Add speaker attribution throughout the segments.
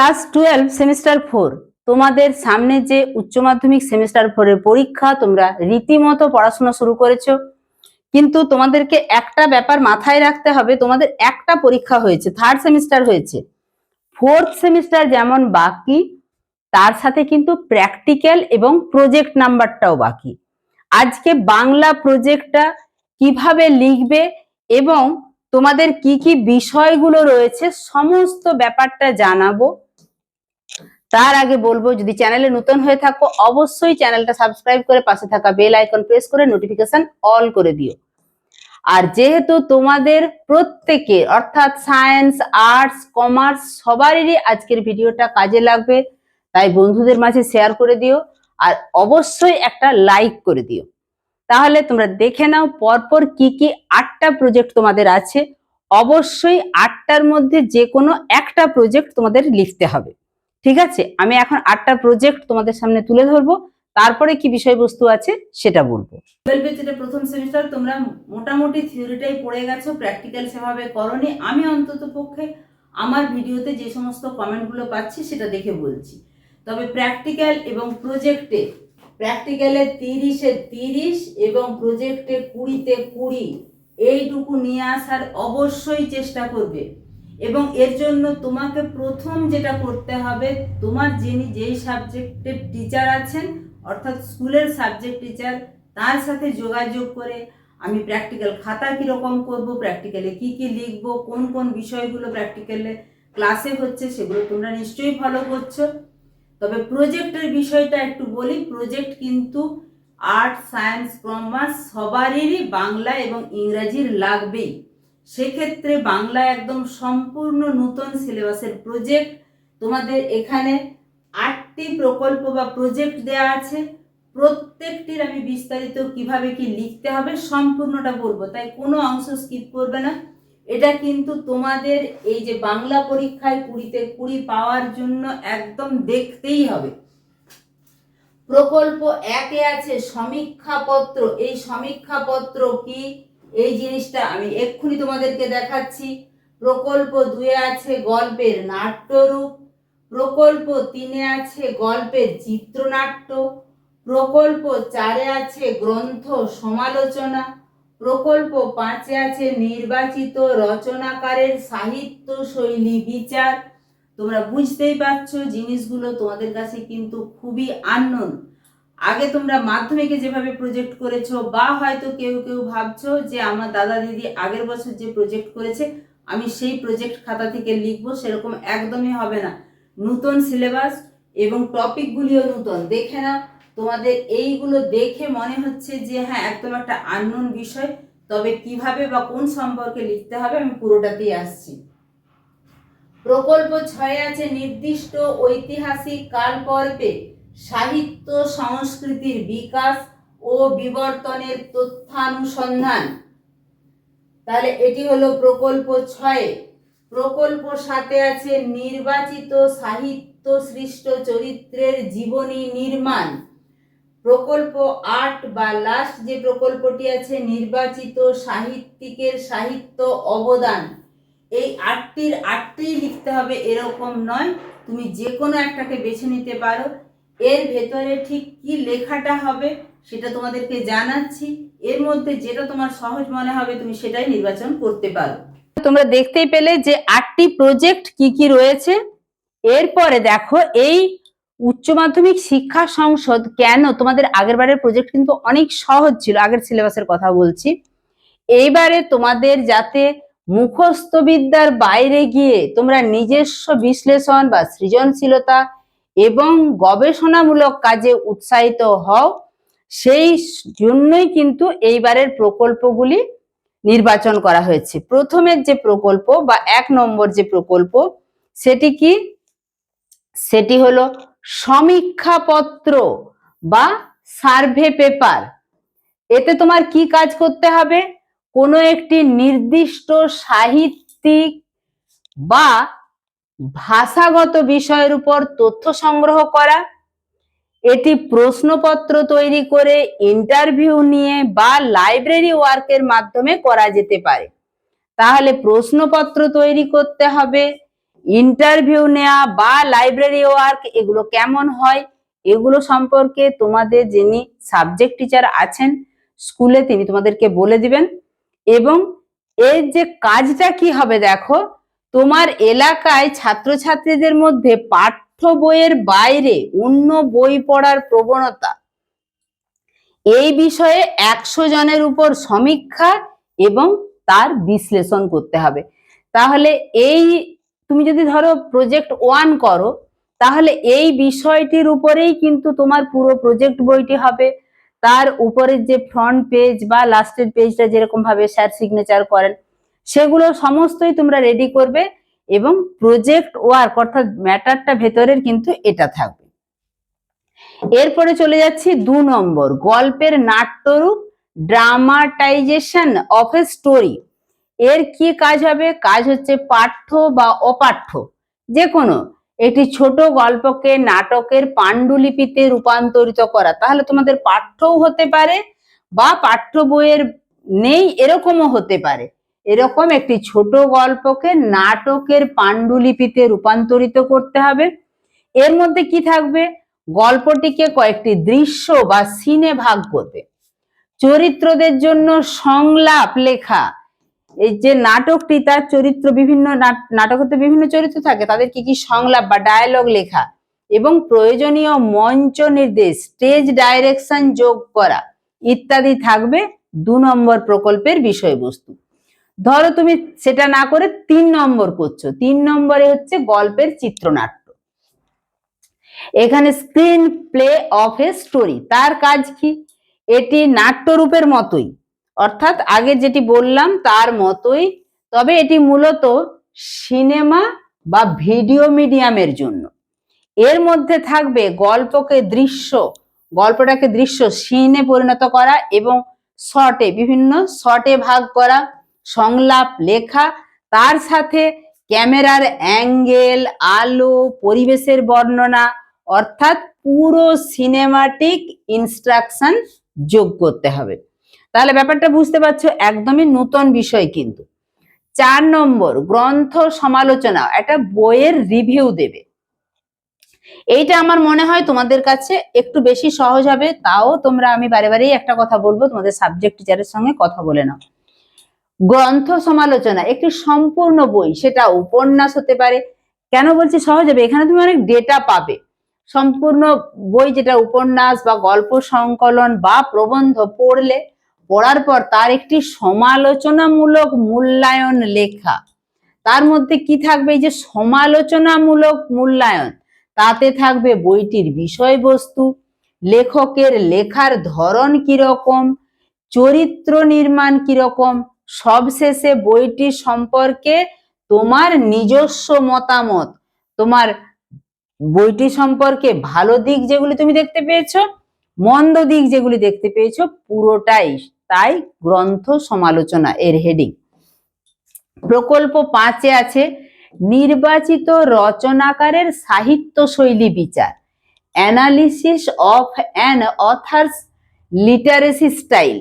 Speaker 1: Class twelve semester four, তোমাদের সামনে যে উচ্চ মাধ্যমিক সেমিস্টার ফোরের পরীক্ষা, তোমরা রীতিমতো পড়াশোনা শুরু করেছ। কিন্তু তোমাদেরকে একটা ব্যাপার মাথায় রাখতে হবে, তোমাদের একটা পরীক্ষা হয়েছে থার্ড সেমিস্টার হয়েছে। ফোর্থ সেমিস্টার যেমন বাকি, তার সাথে কিন্তু প্র্যাকটিক্যাল এবং প্রজেক্ট নাম্বারটাও বাকি। আজকে বাংলা প্রজেক্টটা কীভাবে লিখবে এবং তোমাদের কি কি বিষয়গুলো রয়েছে, সমস্ত ব্যাপারটা জানাব। তার আগে বলব, যদি চ্যানেলে নতুন হয়ে থাকো, অবশ্যই চ্যানেলটা সাবস্ক্রাইব করে পাশে থাকা বেল আইকন প্রেস করে নোটিফিকেশন অল করে দিও। আর যেহেতু তোমাদের প্রত্যেকের অর্থাৎ সায়েন্স আর্টস কমার্স সবারই আজকের ভিডিওটা কাজে লাগবে, তাই বন্ধুদের মাঝে শেয়ার করে দিও, আর অবশ্যই একটা লাইক করে দিও। তাহলে তোমরা দেখে নাও পরপর কি কি আটটা প্রজেক্ট তোমাদের আছে। অবশ্যই আটটার মধ্যে যে কোনো একটা প্রজেক্ট তোমাদের লিখতে হবে। ঠিক আছে? আমি এখন আটটা প্রজেক্ট তোমাদের সামনে তুলে ধরবো। তারপরে কি বিষয়বস্তু আছে সেটা বলব। যেটা প্রথম সেমিস্টার তোমরা মোটামুটি থিওরিটাই পড়ে গেছো প্র্যাকটিক্যাল সেভাবে করনি। আমি অন্তত পক্ষে আমার ভিডিওতে যে সমস্ত কমেন্টগুলো পাচ্ছি, সেটা দেখে বলছি। তবে প্র্যাকটিক্যাল এবং প্রজেক্টে প্র্যাকটিক্যালে তিরিশে তিরিশ এবং প্রজেক্টে কুড়িতে কুড়ি, এইটুকু নিয়ে আসার অবশ্যই চেষ্টা করবে। এবং এর জন্য তোমাকে প্রথম যেটা করতে হবে, তোমার যিনি যেই সাবজেক্টের টিচার আছেন, অর্থাৎ স্কুলের সাবজেক্ট টিচার তার সাথে যোগাযোগ করে আমি প্র্যাকটিক্যাল খাতা কীরকম করব প্র্যাকটিক্যালে কি কি লিখব, কোন কোন বিষয়গুলো প্র্যাকটিক্যালে ক্লাসে হচ্ছে সেগুলো তোমরা নিশ্চয়ই ফলো করছ। তবে প্রজেক্টের বিষয়টা একটু বলি প্রজেক্ট কিন্তু আর্ট সায়েন্স কমার্স সবারই বাংলা এবং ইংরাজির লাগবেই। সেক্ষেত্রে বাংলা একদম সম্পূর্ণ নতুন সিলেবাসের প্রজেক্ট তোমাদের এখানে আটটি প্রকল্প বা প্রজেক্ট দেয়া আছে। প্রত্যেকটির আমি বিস্তারিত কীভাবে কি লিখতে হবে সম্পূর্ণটা বলব। তাই কোনো অংশ স্কিপ করবে না। এটা কিন্তু তোমাদের এই যে বাংলা পরীক্ষায় কুড়িতে কুড়ি পাওয়ার জন্য একদম দেখতেই হবে। প্রকল্প একে আছে সমীক্ষাপত্র। এই সমীক্ষাপত্র কি? এই জিনিসটা আমি এক্ষুনি তোমাদেরকে দেখাচ্ছি। প্রকল্প দুয়ে আছে গল্পের নাট্যরূপ, প্রকল্প তিনে আছে গল্পের চিত্রনাট্য, প্রকল্প চারে আছে গ্রন্থ সমালোচনা, প্রকল্প পাঁচে আছে নির্বাচিত রচনাকারের সাহিত্য শৈলী বিচার। তোমরা বুঝতেই পারছ জিনিসগুলো তোমাদের কাছে কিন্তু খুবই আননোন আগে তোমরা মাধ্যমিকে যেভাবে প্রজেক্ট করেছ বা হয়তো কেউ কেউ ভাবছ যে আমার দাদা দিদি আগের বছর যে প্রজেক্ট করেছে, আমি সেই প্রজেক্ট খাতা থেকে লিখব, সেরকম একদমই হবে না। নতুন সিলেবাস এবং টপিকগুলিও নতুন। দেখে না তোমাদের এইগুলো দেখে মনে হচ্ছে যে হ্যাঁ একদম একটা আননোন বিষয়, তবে কীভাবে বা কোন সম্পর্কে লিখতে হবে আমি পুরোটাতেই আসছি। প্রকল্প ছয়ে আছে নির্দিষ্ট ঐতিহাসিক কাল পর্বে সাহিত্য সংস্কৃতির বিকাশ ও বিবর্তনের তথ্যানুসন্ধান। তাহলে এটি হলো প্রকল্প ছয়ে। প্রকল্প সাথে আছে নির্বাচিত সাহিত্য সৃষ্ট চরিত্রের জীবনী নির্মাণ। প্রকল্প আট বা লাস্ট যে প্রকল্পটি আছে, নির্বাচিত সাহিত্যিকের সাহিত্য অবদান। এই আটটির আটটি লিখতে হবে, এরকম নয়। তুমি যে কোনো একটাকে বেছে নিতে পারো। এর ভেতরে ঠিক কি লেখাটা হবে সেটা তোমাদেরকে জানাচ্ছি। এর মধ্যে যেটা তোমার সহজ মনে হবে তুমি সেটাই নির্বাচন করতে পারো। তোমরা দেখতেই পেলে যে আটটি প্রজেক্ট কি কি রয়েছে। এরপরে দেখো, এই উচ্চ মাধ্যমিক শিক্ষা সংসদ কেন তোমাদের আগের বারের প্রজেক্ট কিন্তু অনেক সহজ ছিল, আগের সিলেবাসের কথা বলছি। এইবারে তোমাদের যাতে মুখস্থ বিদ্যার বাইরে গিয়ে তোমরা নিজস্ব বিশ্লেষণ বা সৃজনশীলতা এবং গবেষণামূলক কাজে উৎসাহিত হও। সেই জন্যই কিন্তু এইবারের প্রকল্পগুলি নির্বাচন করা হয়েছে। প্রথমের যে প্রকল্প বা এক নম্বর যে প্রকল্প, সেটি কি? সেটি হলো সমীক্ষাপত্র বা সার্ভে পেপার। এতে তোমার কি কাজ করতে হবে? কোনো একটি নির্দিষ্ট সাহিত্যিক বা ভাষাগত বিষয়ের উপর তথ্য সংগ্রহ করা, এটি প্রশ্নপত্র তৈরি করে ইন্টারভিউ নিয়ে বা লাইব্রেরি ওয়ার্কের মাধ্যমে করা যেতে পারে। তাহলে প্রশ্নপত্র তৈরি করতে হবে ইন্টারভিউ নেওয়া বা লাইব্রেরি ওয়ার্ক এগুলো কেমন হয়, এগুলো সম্পর্কে তোমাদের যিনি সাবজেক্ট টিচার আছেন স্কুলে তিনি তোমাদেরকে বলে দিবেন। এবং এর যে কাজটা কি হবে দেখো তোমার এলাকায় ছাত্রছাত্রীদের মধ্যে পাঠ্য বইয়ের বাইরে অন্য বই পড়ার প্রবণতা। এই বিষয়ে একশো জনের উপর সমীক্ষা এবং তার বিশ্লেষণ করতে হবে। তাহলে এই, তুমি যদি ধরো প্রজেক্ট ওয়ান করো, তাহলে এই বিষয়টির উপরেই কিন্তু তোমার পুরো প্রজেক্ট বইটি হবে। তার উপরের যে ফ্রন্ট পেজ বা লাস্টের পেজটা যেরকম ভাবে স্যার সিগনেচার করেন সেগুলো সমস্তই তোমরা রেডি করবে এবং প্রজেক্ট ওয়ার্ক অর্থাৎ ম্যাটারটা ভেতরের কিন্তু এটা থাকবে। এরপরে চলে যাচ্ছি দু নম্বর, গল্পের নাট্যরূপ ড্রামাটাইজেশন অফ এ স্টোরি এর কি কাজ হবে? কাজ হচ্ছে পাঠ্য বা অপাঠ্য। যে কোনো একটি ছোট গল্পকে, নাটকের পাণ্ডুলিপিতে রূপান্তরিত করা। তাহলে তোমাদের পাঠ্যও হতে পারে বা পাঠ্য বইয়ের নেই, এরকমও হতে পারে। এরকম একটি ছোট গল্পকে নাটকের পাণ্ডুলিপিতে রূপান্তরিত করতে হবে। এর মধ্যে কি থাকবে? গল্পটিকে কয়েকটি দৃশ্য বা সিনে ভাগ করবে। চরিত্রদের জন্য সংলাপ লেখা। এই যে নাটকটি, তার চরিত্র বিভিন্ন নাট- নাটকেতে বিভিন্ন চরিত্র থাকে, তাদের কি কি সংলাপ বা ডায়ালগ লেখা এবং প্রয়োজনীয় মঞ্চ নির্দেশ স্টেজ ডাইরেকশন যোগ করা ইত্যাদি থাকবে দু নম্বর প্রকল্পের বিষয়বস্তু। ধরো তুমি সেটা না করে তিন নম্বর করছ। তিন নম্বরে হচ্ছে গল্পের চিত্রনাট্য। এখানে screen play of a story তার কাজ কি? এটি নাট্যরূপের মতোই। অর্থাৎ আগে যেটি বললাম তার মতোই। তবে এটি মূলত সিনেমা বা ভিডিও মিডিয়ামের জন্য। এর মধ্যে থাকবে গল্পকে দৃশ্য। গল্পটাকে দৃশ্য সিনে পরিণত করা এবং শর্টে বিভিন্ন শর্টে ভাগ করা। সংলাপ, লেখা, তার সাথে ক্যামেরার অ্যাঙ্গেল, আলো, পরিবেশের বর্ণনা, অর্থাৎ পুরো সিনেমাটিক ইনস্ট্রাকশন যোগ করতে হবে। তাহলে ব্যাপারটা বুঝতে পারছ, একদমই নতুন বিষয় কিন্তু। চার নম্বর, গ্রন্থ সমালোচনা, একটা বইয়ের রিভিউ দেবে। এইটা আমার মনে হয় তোমাদের কাছে একটু বেশি সহজ হবে, তাও তোমরা আমি বারে বারেই একটা কথা বলব, তোমাদের সাবজেক্ট টিচারের সঙ্গে কথা বলে নাও। গ্রন্থ সমালোচনা, একটি সম্পূর্ণ বই, সেটা উপন্যাস হতে পারে। কেন বলছি সহজ হবে? এখানে তুমি অনেক ডেটা পাবে। সম্পূর্ণ বই যেটা উপন্যাস বা গল্প সংকলন বা প্রবন্ধ পড়লে, পড়ার পর তার একটি সমালোচনামূলক মূল্যায়ন লেখা। তার মধ্যে কি থাকবে? এই যে সমালোচনামূলক মূল্যায়ন, তাতে থাকবে বইটির বিষয়বস্তু, লেখকের লেখার ধরন কীরকম, চরিত্র নির্মাণ কীরকম সবশেষে বইটি সম্পর্কে তোমার নিজস্ব মতামত। তোমার বইটি সম্পর্কে ভালো দিক যেগুলি তুমি দেখতে পেয়েছ, মন্দ দিক যেগুলি দেখতে পেয়েছ, পুরোটাই তাই গ্রন্থ সমালোচনা এর হেডিং প্রকল্প পাঁচে আছে, নির্বাচিত রচনাকারের সাহিত্য শৈলী বিচার। Analysis of an author's literacy style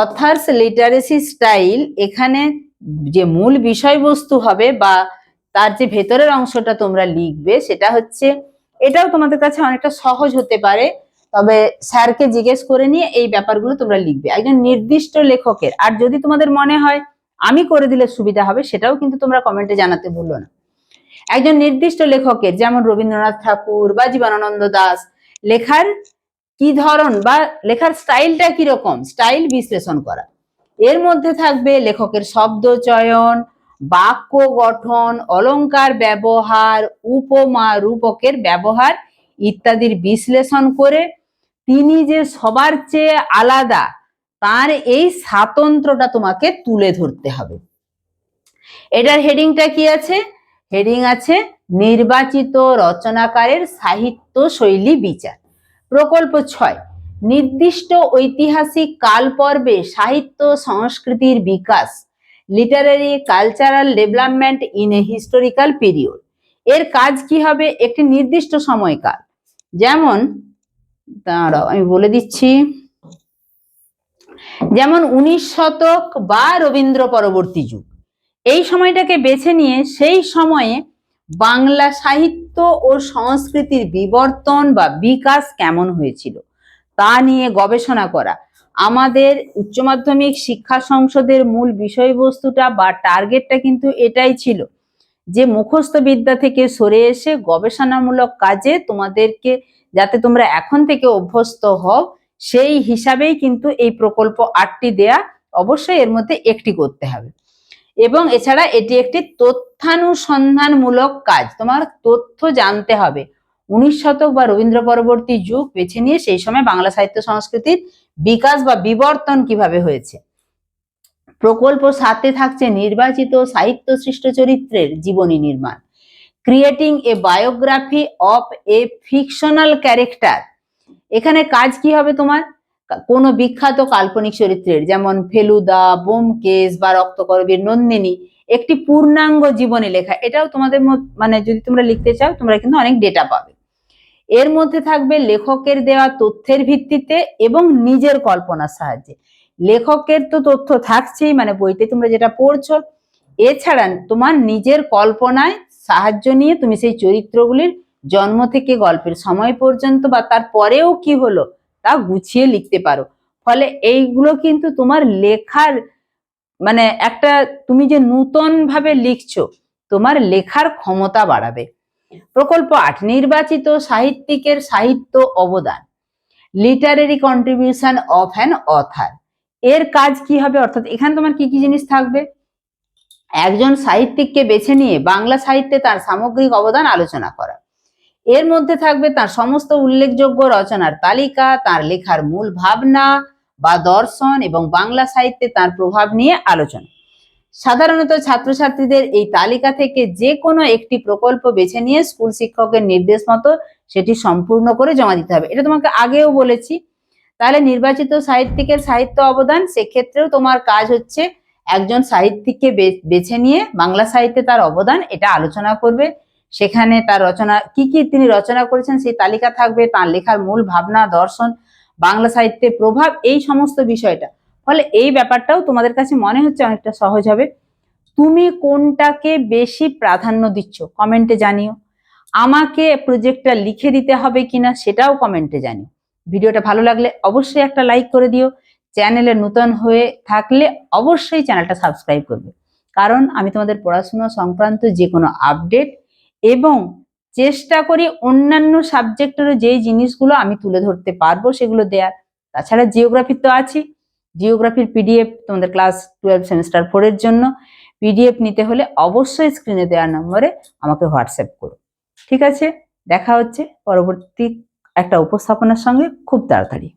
Speaker 1: author's literacy style এখানে যে মূল বিষয়বস্তু হবে বা তার যে ভেতরের অংশটা তোমরা লিখবে সেটা হচ্ছে, এটাও তোমাদের কাছে অনেকটা সহজ হতে পারে, তবে স্যারকে জিজ্ঞেস করে নিয়ে এই ব্যাপারগুলো তোমরা লিখবে। একজন নির্দিষ্ট লেখকের, আর যদি তোমাদের মনে হয় আমি করে দিলে সুবিধা হবে, সেটাও কিন্তু তোমরা কমেন্টে জানাতে ভুলো না। একজন নির্দিষ্ট লেখকের, যেমন রবীন্দ্রনাথ ঠাকুর বা জীবনানন্দ দাস, লেখার কি ধরন বা লেখার স্টাইলটা কীরকম স্টাইল বিশ্লেষণ করা। এর মধ্যে থাকবে লেখকের শব্দ চয়ন, বাক্য গঠন, অলংকার ব্যবহার, উপমা, রূপকের ব্যবহার ইত্যাদির বিশ্লেষণ করে তিনি যে সবার চেয়ে আলাদা, তার এই স্বাতন্ত্রটা তোমাকে তুলে ধরতে হবে। এটার হেডিংটা কি আছে? হেডিং আছে নির্বাচিত রচনাকারের সাহিত্য শৈলী বিচার। প্রকল্প ছয়, নির্দিষ্ট ঐতিহাসিক কাল পর্বে সাহিত্য সংস্কৃতির বিকাশ literary cultural development in a historical period এর কাজ কি হবে? একটি নির্দিষ্ট সময়কাল। যেমন, দাঁড়াও, আমি বলে দিচ্ছি। যেমন, উনিশ শতক বা রবীন্দ্র পরবর্তী যুগ। এই সময়টাকে বেছে নিয়ে সেই সময়ে বাংলা সাহিত্য ও সংস্কৃতির বিবর্তন বা বিকাশ কেমন হয়েছিল? তা নিয়ে গবেষণা করা। আমাদের উচ্চ মাধ্যমিক শিক্ষা সংসদের মূল বিষয়বস্তুটা বা টার্গেটটা কিন্তু এটাই ছিল যে মুখস্থ বিদ্যা থেকে সরে এসে গবেষণামূলক কাজে তোমাদেরকে যাতে তোমরা এখন থেকে অভ্যস্ত হও, সেই হিসাবেই কিন্তু এই প্রকল্প আটটি দেয়া অবশ্যই এর মধ্যে একটি করতে হবে। এবং এছাড়া এটি একটি তথ্যানুসন্ধানমূলক কাজ। তোমার তথ্য জানতে হবে। উনিশ শতক বা রবীন্দ্র পরবর্তী যুগ বেছে নিয়ে সেই সময় বাংলা সাহিত্য সংস্কৃতির বিকাশ বা বিবর্তন কীভাবে হয়েছে? প্রকল্প সাথে থাকছে নির্বাচিত সাহিত্য সৃষ্ট চরিত্রের জীবনী নির্মাণ। Creating a biography of a fictional character এখানে কাজ কি হবে তোমার? কোনো বিখ্যাত কাল্পনিক চরিত্রের, যেমন ফেলুদা বোমকেশ বা রক্তকরবীর নন্দিনী, একটি পূর্ণাঙ্গ জীবনী লেখা। এটাও তোমাদের মানে যদি তোমরা লিখতে চাও, তোমরা কিন্তু অনেক ডেটা পাবে। এর মধ্যে থাকবে লেখকের দেওয়া তথ্যের ভিত্তিতে এবং নিজের কল্পনার সাহায্যে। লেখকের তো তথ্য থাকছেই মানে বইতে তোমরা যেটা পড়ছো। এছাড়া তোমার নিজের কল্পনায় সাহায্য নিয়ে তুমি সেই চরিত্রগুলির জন্ম থেকে গল্পের সময় পর্যন্ত বা তার পরেও কি হলো তা গুছিয়ে লিখতে পারো। ফলে এইগুলো কিন্তু তোমার লেখার মানে একটা তুমি যে নূতন ভাবে লিখছো, তোমার লেখার ক্ষমতা বাড়াবে। প্রকল্প আট, নির্বাচিত সাহিত্যিকের সাহিত্য অবদান। Literary contribution of an author এর কাজ কি হবে? অর্থাৎ এখানে তোমার কি কি জিনিস থাকবে? একজন সাহিত্যিককে বেছে নিয়ে বাংলা সাহিত্যে তার সামগ্রিক অবদান আলোচনা করা। এর মধ্যে থাকবে তার সমস্ত উল্লেখযোগ্য রচনার তালিকা, তার লেখার মূল ভাবনা বা দর্শন এবং বাংলা সাহিত্যে তার প্রভাব নিয়ে আলোচনা। সাধারণত ছাত্রছাত্রীদের এই তালিকা থেকে যে কোনো একটি প্রকল্প বেছে নিয়ে স্কুল শিক্ষকের নির্দেশ মতো সেটি সম্পূর্ণ করে জমা দিতে হবে। এটা তোমাকে আগেও বলেছি। তাহলে নির্বাচিত সাহিত্যিকের সাহিত্য অবদান, সেক্ষেত্রেও তোমার কাজ হচ্ছে একজন সাহিত্যিককে বেছে নিয়ে বাংলা সাহিত্যে তার অবদান, এটা আলোচনা করবে। সেখানে তার রচনা, কি কি তিনি রচনা করেছেন সেই তালিকা থাকবে, তার লেখার মূল ভাবনা, দর্শন, বাংলা সাহিত্যের প্রভাব, এই সমস্ত বিষয়টা। ফলে এই ব্যাপারটাও তোমাদের কাছে মনে হচ্ছে অনেকটা সহজ হবে। তুমি কোনটাকে বেশি প্রাধান্য দিচ্ছ? কমেন্টে জানিও। আমাকে প্রজেক্টটা লিখে দিতে হবে কিনা সেটাও কমেন্টে জানিও। ভিডিওটা ভালো লাগলে অবশ্যই একটা লাইক করে দিও। চ্যানেলে নতুন হয়ে থাকলে অবশ্যই চ্যানেলটা সাবস্ক্রাইব করবে। কারণ আমি তোমাদের পড়াশোনা সংক্রান্ত যে কোনো আপডেট এবং চেষ্টা করি অন্যান্য সাবজেক্টেরও যেই জিনিসগুলো আমি তুলে ধরতে পারব সেগুলো দেয়ার। তাছাড়া জিওগ্রাফির তো আছি। জিওগ্রাফির পিডিএফ তোমাদের ক্লাস টুয়েলভ সেমিস্টার ফোরের জন্য। পিডিএফ নিতে হলে অবশ্যই স্ক্রিনে দেওয়ার নম্বরে আমাকে হোয়াটসঅ্যাপ করো। ঠিক আছে? দেখা হচ্ছে পরবর্তী একটা উপস্থাপনার সঙ্গে। খুব তাড়াতাড়ি।